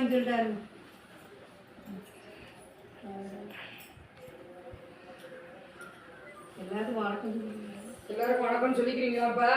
வாங்கி சொல்லிட்டாரு எல்லாத்துக்கும் வணக்கம் எல்லாரும் எல்லாருக்கும் வணக்கம் சொல்லிக்கிறீங்களாப்பா